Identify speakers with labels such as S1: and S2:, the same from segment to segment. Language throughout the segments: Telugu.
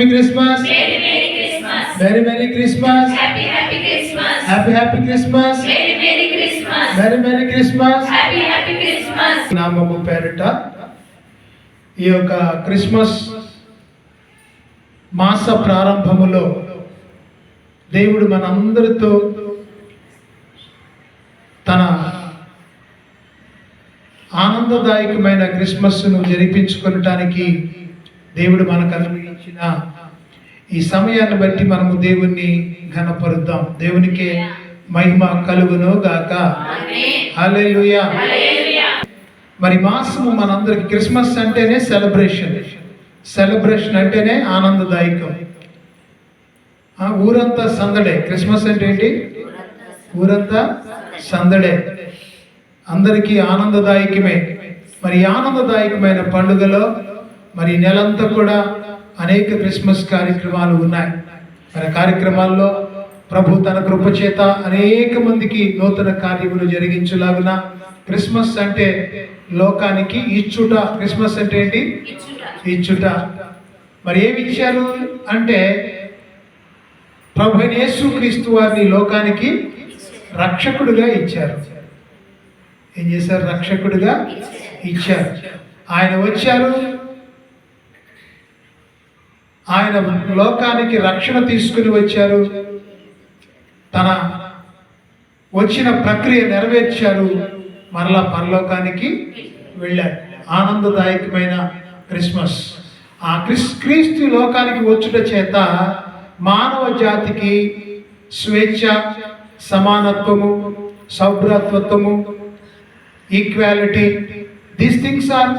S1: Happy Christmas very merry Christmas
S2: happy happy Christmas
S1: happy happy Christmas
S2: merry merry Christmas
S1: very merry Christmas
S2: happy happy Christmas
S1: నామము పేరిట ఈ యొక్క క్రిస్మస్ మాస ప్రారంభములో దేవుడు మనందరితో తన ఆనందదాయకమైన క్రిస్మస్ను జరిపించుకొనటానికి దేవుడు మనకు అనుగ్రహించిన ఈ సమయాన్ని బట్టి మనము దేవుణ్ణి ఘనపరుద్దాం. దేవునికే మహిమ కలుగును గాక. హల్లెలూయా. మరి మాసము మనందరికి క్రిస్మస్ అంటేనే సెలబ్రేషన్. సెలబ్రేషన్ అంటేనే ఆనందదాయకం. ఊరంతా సందడే. క్రిస్మస్ అంటే ఏంటి? ఊరంతా సందడే. అందరికీ ఆనందదాయకమే. మరి ఆనందదాయకమైన పండుగలో మరి నెలంతా కూడా అనేక క్రిస్మస్ కార్యక్రమాలు ఉన్నాయి. మరి ఆ కార్యక్రమాల్లో ప్రభు తన కృప చేత అనేక మందికి నూతన కార్యములు జరిగించులాగున క్రిస్మస్ అంటే లోకానికి ఇచ్చుట. క్రిస్మస్ అంటే ఏంటి? ఇచ్చుట. మరి ఏమి ఇచ్చారు అంటే ప్రభు అయిన యేసుక్రీస్తు వారిని లోకానికి రక్షకుడుగా ఇచ్చారు. ఏం చేశారు? రక్షకుడిగా ఇచ్చారు. ఆయన వచ్చారు. ఆయన లోకానికి రక్షణ తీసుకుని వచ్చారు. తన వచ్చిన ప్రక్రియ నెరవేర్చారు. మరలా పరలోకానికి వెళ్ళారు. ఆనందదాయకమైన క్రిస్మస్. ఆ క్రిస్ క్రీస్తు లోకానికి వచ్చుట చేత మానవ జాతికి స్వేచ్ఛ సమానత్వము సౌభ్రత్వత్వము equality these things are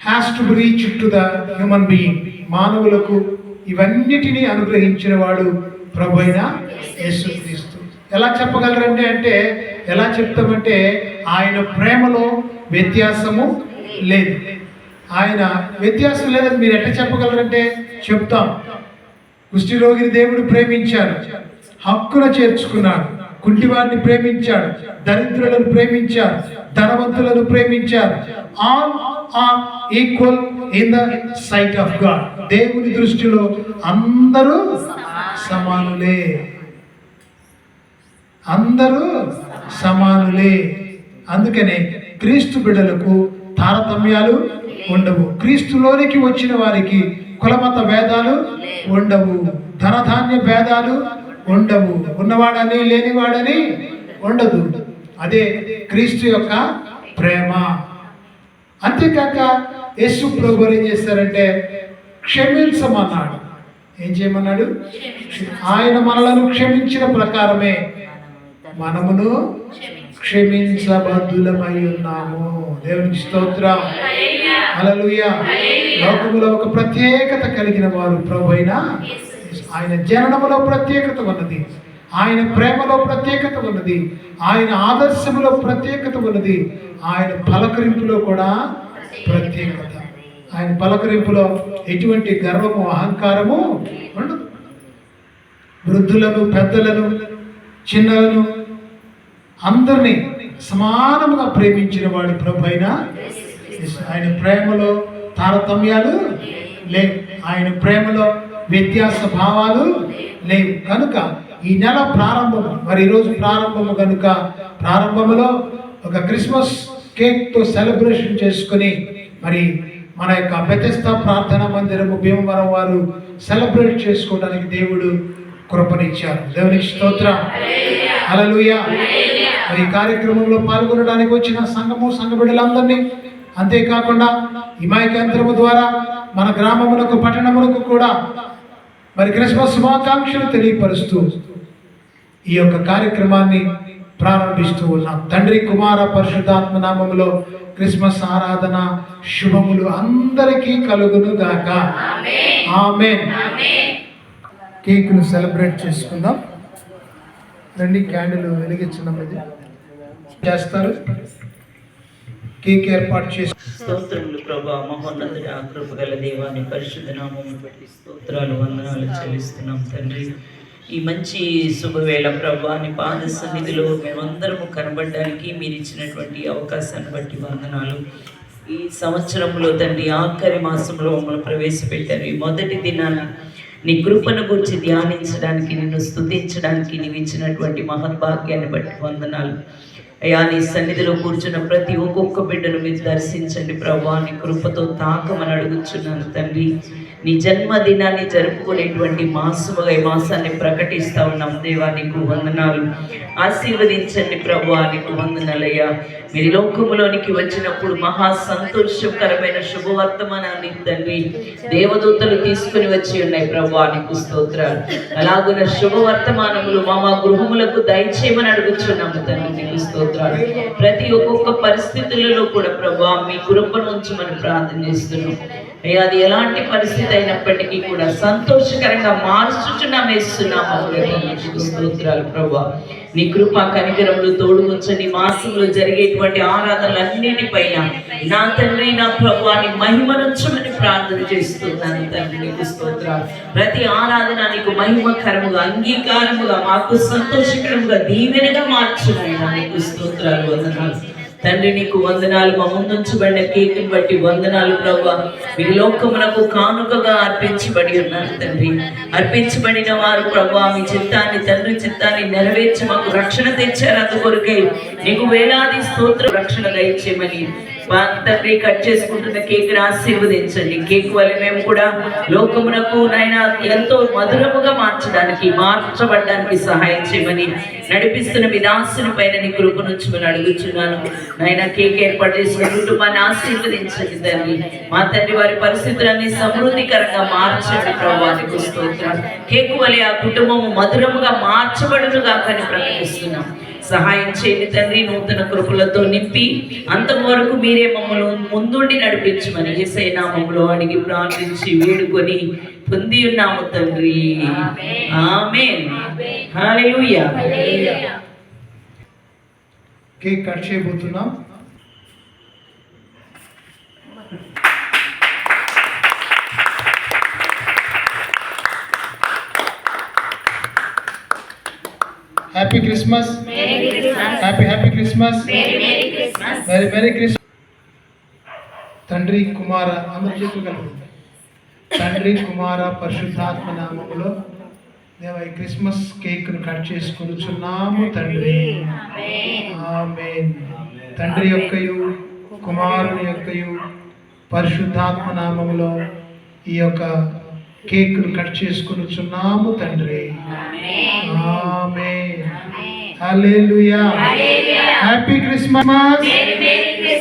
S1: has to reach to the human being మానవులకు ఇవన్నిటినీ అనుగ్రహించిన వాడు ప్రభు అయిన యేసుక్రీస్తు ఎలా చెప్పగలరండి అంటే ఎలా చెప్తామంటే ఆయన ప్రేమలో వ్యత్యాసము లేదు. ఆయన వ్యత్యాసం లేదని మీరు ఎట్లా చెప్పగలరంటే చెప్తాం. కుష్టి రోగిని దేవుడు ప్రేమించాడు. హక్కున చేర్చుకున్నాడు. కుంటివాడిని ప్రేమించాడు. దరిద్రులను ప్రేమించాడు. ధనవంతులను ప్రేమించాడు. All are equal in the sight of God దేవుని దృష్టిలో అందరూ సమానులే. అందరూ సమానులే. అందుకనే క్రీస్తు బిడ్డలకు తారతమ్యాలు ఉండవు. క్రీస్తులోనికి వచ్చిన వారికి కులమత భేదాలు ఉండవు. ధనధాన్య భేదాలు ఉండవు. ఉన్నవాడని లేనివాడని ఉండదు. అదే క్రీస్తు యొక్క ప్రేమ. అంతేకాక యేసు ప్రభు ఏం చేస్తారంటే క్షమించమన్నాడు. ఏం చేయమన్నాడు? ఆయన మనలను క్షమించిన ప్రకారమే మనమును క్షమించబద్దులమై ఉన్నాము. దేవునికి స్తోత్రం. అలలుయ లోకములో ఒక ప్రత్యేకత కలిగిన వారు ప్రభు అయిన ఆయన జననములో ప్రత్యేకత ఉన్నది. ఆయన ప్రేమలో ప్రత్యేకత ఉన్నది. ఆయన ఆదర్శములో ప్రత్యేకత ఉన్నది. ఆయన పలకరింపులో కూడా ప్రత్యేకత. ఆయన పలకరింపులో ఎటువంటి గర్వము అహంకారము ఉండదు. వృద్ధులను పెద్దలను చిన్నలను అందరినీ సమానముగా ప్రేమించిన వాడి ప్రభు అయిన ఆయన ప్రేమలో తారతమ్యాలు లేవు. ఆయన ప్రేమలో వ్యత్యాస భావాలు లేవు. కనుక ఈ నెల ప్రారంభం మరి ఈరోజు ప్రారంభము కనుక ప్రారంభములో ఒక క్రిస్మస్ కేక్తో సెలబ్రేషన్ చేసుకుని మరి మన యొక్క బెతెస్తా ప్రార్థన మందిరము భీమవరం వారు సెలబ్రేట్ చేసుకోవడానికి దేవుడు కృపనిచ్చారు. దేవుని స్తోత్ర. అలలుయ మరి ఈ కార్యక్రమంలో పాల్గొనడానికి వచ్చిన సంఘము సంఘబిడ్డలందరినీ అంతేకాకుండా ఈ మైక్ యంత్రము ద్వారా మన గ్రామములకు పట్టణములకు కూడా మరి క్రిస్మస్ శుభాకాంక్షలు తెలియపరుస్తూ ఈ యొక్క కార్యక్రమాన్ని ప్రారంభిస్తూ ఉన్నాం. తండ్రి కుమార పరిశుద్ధాత్మ నామములో క్రిస్మస్ ఆరాధన శుభములు అందరికీ కలుగును గాక. ఆమేన్. కేక్ను సెలబ్రేట్ చేసుకుందాం. రండి క్యాండిల్ వెలిగించడం. ఇది చేస్తారు. కేక్ ఏర్పాటు చేసి
S3: స్తోత్రములు ప్రభా మహోన్నతుడ కృపగల దేవాన్ని పరిశుద్ధ బట్టి స్తోత్రాలు వందనాలు చెల్లిస్తున్నాం తండ్రి. ఈ మంచి శుభవేళ ప్రభాని పాద సన్నిధిలో మేమందరము కనబడడానికి మీరు ఇచ్చినటువంటి అవకాశాన్ని బట్టి వందనాలు. ఈ సంవత్సరంలో తండ్రి ఆఖరి మాసంలో మమ్మల్ని ప్రవేశపెట్టారు. ఈ మొదటి దినాన నీ కృపను గురించి ధ్యానించడానికి నిన్ను స్థుతించడానికి నీవు ఇచ్చినటువంటి మహద్భాగ్యాన్ని బట్టి వందనాలు. అయ్యా నీ సన్నిధిలో కూర్చున్న ప్రతి ఒక్కొక్క బిడ్డను మీరు దర్శించండి ప్రభా. నీ కృపతో తాకమని అడుగుచున్నాను తండ్రి. నీ జన్మదినాన్ని జరుపుకునేటువంటి మాసముగా ఈ మాసాన్ని ప్రకటిస్తా ఉన్నాం. దేవా నీకు వందనాలు. ఆశీర్వదించండి ప్రభు నీకు వందనాలయ్యా. మీరు లోకములోనికి వచ్చినప్పుడు మహా సంతోషకరమైన శుభవర్తమానాన్ని తండ్రి దేవదూతలు తీసుకుని వచ్చి ఉన్నాయి ప్రభు నీకు స్తోత్రాలు. అలాగున శుభవర్తమానములు మా మా గృహములకు దయచేయమని అడుగుచున్నాము తండ్రి నీకు స్తోత్రాలు. ప్రతి ఒక్కొక్క పరిస్థితులలో కూడా ప్రభు మీ కృపను ఉంచమని ప్రార్థన చేస్తున్నాం. అది ఎలాంటి పరిస్థితి అయినప్పటికీ కూడా సంతోషకరంగా మార్చుచున్నాం వేస్తున్నాము స్తోత్రాలు ప్రభా నీ కృపా కనికరములు తోడు ఉంచండి. మాసంలో జరిగేటువంటి ఆరాధనలన్నిటిపైన నా తండ్రి నా ప్రభు నీ మహిమనుంచమని ప్రార్థన చేస్తున్నాను తండ్రి నీకు స్తోత్రాలు. ప్రతి ఆరాధన నీకు మహిమకరముగా అంగీకారముగా మాకు సంతోషకరముగా దీవెనగా మార్చున్నాయి నీకు స్తోత్రాలు వదనాలు. తండ్రి నీకు వందనాలు. మా ముందుంచబడిన కేకుని బట్టి వందనాలు ప్రభా. మీ లోకమునకు కానుకగా అర్పించబడి ఉన్నారు తండ్రి. అర్పించబడిన వారు ప్రభా మీ చిత్తాన్ని తండ్రి చిత్తాన్ని నెరవేర్చి మాకు రక్షణ తెచ్చారు అందుకొరకే. నీకు వేలాది స్తోత్ర రక్షణ దయచేయమని. మా తండ్రి కట్ చేసుకుంటున్న కేక్ని ఆశీర్వదించండి. కేక్ వల్ల మేము కూడా లోకమునకు నాయన ఎంతో మధురముగా మార్చడానికి మార్చబడడానికి సహాయం చేయమని నడిపిస్తున్న మీ దాసుని పైన నీ కృప నుంచి మేము అడుగుచున్నాను. నాయన కేక్ ఏర్పాటు చేసిన కుటుంబాన్ని ఆశీర్వదించండి తండ్రి మా తండ్రి వారి పరిస్థితులన్నీ సమృద్ధికరంగా మార్చండి. ప్రభావానికి స్తోత్రం. కేక్ వలె ఆ కుటుంబము మధురముగా మార్చబడునుగా కానీ ప్రకటిస్తున్నాం సహాయం చేయండి తండ్రి నూతన కృపలతో నింపి అంతవరకు మీరే మమ్మల్ని ముందుండి నడిపించమని ఏసై నామములో అడిగి ప్రార్థించి వేడుకొని పొంది ఉన్నాము తండ్రి. ఆమె
S1: కేక్ కట్ చేయబోతున్నాం. Happy Christmas happy happy Christmas very very Christmas తండ్రి కుమార అందరూ చేతులు కలుపుతుంది తండ్రి కుమార పరిశుద్ధాత్మ నామములో దేవ ఈ క్రిస్మస్ కేక్ను కట్ చేసుకొనుచున్నాము తండ్రి. తండ్రి యొక్కయు కుమారుని యొక్కయు పరిశుద్ధాత్మ నామములో ఈ యొక్క కేక్ను కట్ చేసుకొనుచున్నాము తండ్రి. ఆమేన్. హల్లెలూయా. Happy Christmas.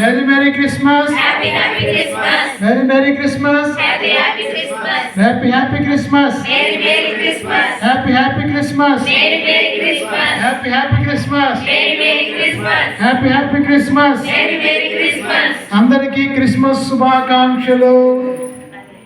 S1: Merry merry Christmas
S2: happy happy Christmas
S1: merry merry Christmas
S2: merry merry Christmas
S1: happy happy Christmas happy happy Christmas
S2: merry merry Christmas merry merry Christmas
S1: happy happy Christmas
S2: happy happy Christmas
S1: happy happy Christmas
S2: happy happy Christmas
S1: అందరికీ క్రిస్మస్ శుభాకాంక్షలు.